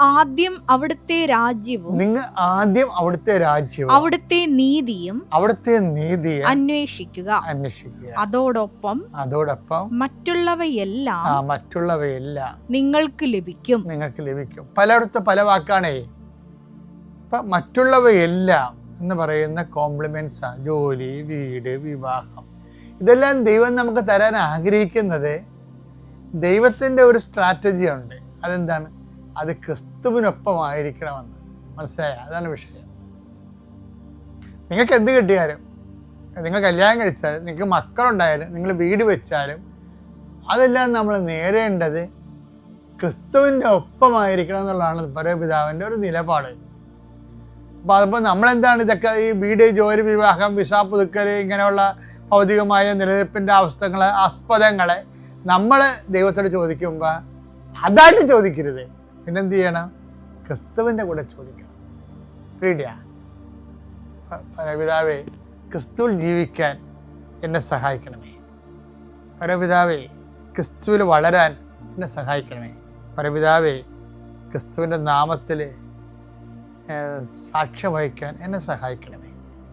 ആദ്യം അവിടുത്തെ രാജ്യവും നിങ്ങൾ ആദ്യം അവിടുത്തെ രാജ്യവും അവിടുത്തെ നീതിയും അവിടുത്തെ നീതിയെ അന്വേഷിക്കുക. അന്വേഷിക്കുക. അതോടൊപ്പം അതോടൊപ്പം മറ്റുള്ളവയെല്ലാം മറ്റുള്ളവയെല്ലാം നിങ്ങൾക്ക് ലഭിക്കും. നിങ്ങൾക്ക് ലഭിക്കും. പലയിടത്ത് പല വാക്കാണേ. ഇപ്പൊ മറ്റുള്ളവയെല്ലാം എന്ന് പറയുന്ന കോംപ്ലിമെന്റ്സ് ആണ് ജോലി വീട് വിവാഹം. ഇതെല്ലാം ദൈവം നമുക്ക് തരാൻ ആഗ്രഹിക്കുന്നത് ദൈവത്തിന്റെ ഒരു സ്ട്രാറ്റജി ഉണ്ട്. അതെന്താണ്? അത് ക്രിസ്തുവിനൊപ്പമായിരിക്കണമെന്ന്. മനസ്സിലായ? അതാണ് വിഷയം. നിങ്ങൾക്ക് എന്ത് കിട്ടിയാലും നിങ്ങൾ കല്യാണം കഴിച്ചാലും നിങ്ങൾക്ക് മക്കളുണ്ടായാലും നിങ്ങൾ വീട് വെച്ചാലും അതെല്ലാം നമ്മൾ നേരേണ്ടത് ക്രിസ്തുവിന്റെ ഒപ്പമായിരിക്കണം എന്നുള്ളതാണ് പരപിതാവിന്റെ ഒരു നിലപാട്. അപ്പോൾ അതിപ്പോൾ നമ്മളെന്താണ് ഇതൊക്കെ ഈ വീട് ജോലി വിവാഹം വിസ പുതുക്കൽ ഇങ്ങനെയുള്ള ഭൗതികമായ നിലനിൽപ്പിന്റെ അവസ്ഥകൾ ആസ്പദങ്ങളെ നമ്മൾ ദൈവത്തോട് ചോദിക്കുമ്പോൾ അതായിട്ട് ചോദിക്കരുത്. പിന്നെന്ത് ചെയ്യണം? ക്രിസ്തുവിന്റെ കൂടെ ചോദിക്കണം. ഫ്രീഡിയാ പരപിതാവേ ക്രിസ്തുവിൽ ജീവിക്കാൻ എന്നെ സഹായിക്കണമേ. പരപിതാവേ ക്രിസ്തുവിൽ വളരാൻ എന്നെ സഹായിക്കണമേ. പരപിതാവേ ക്രിസ്തുവിന്റെ നാമത്തിൽ സാക്ഷ്യം വഹിക്കാൻ എന്നെ സഹായിക്കണമേ.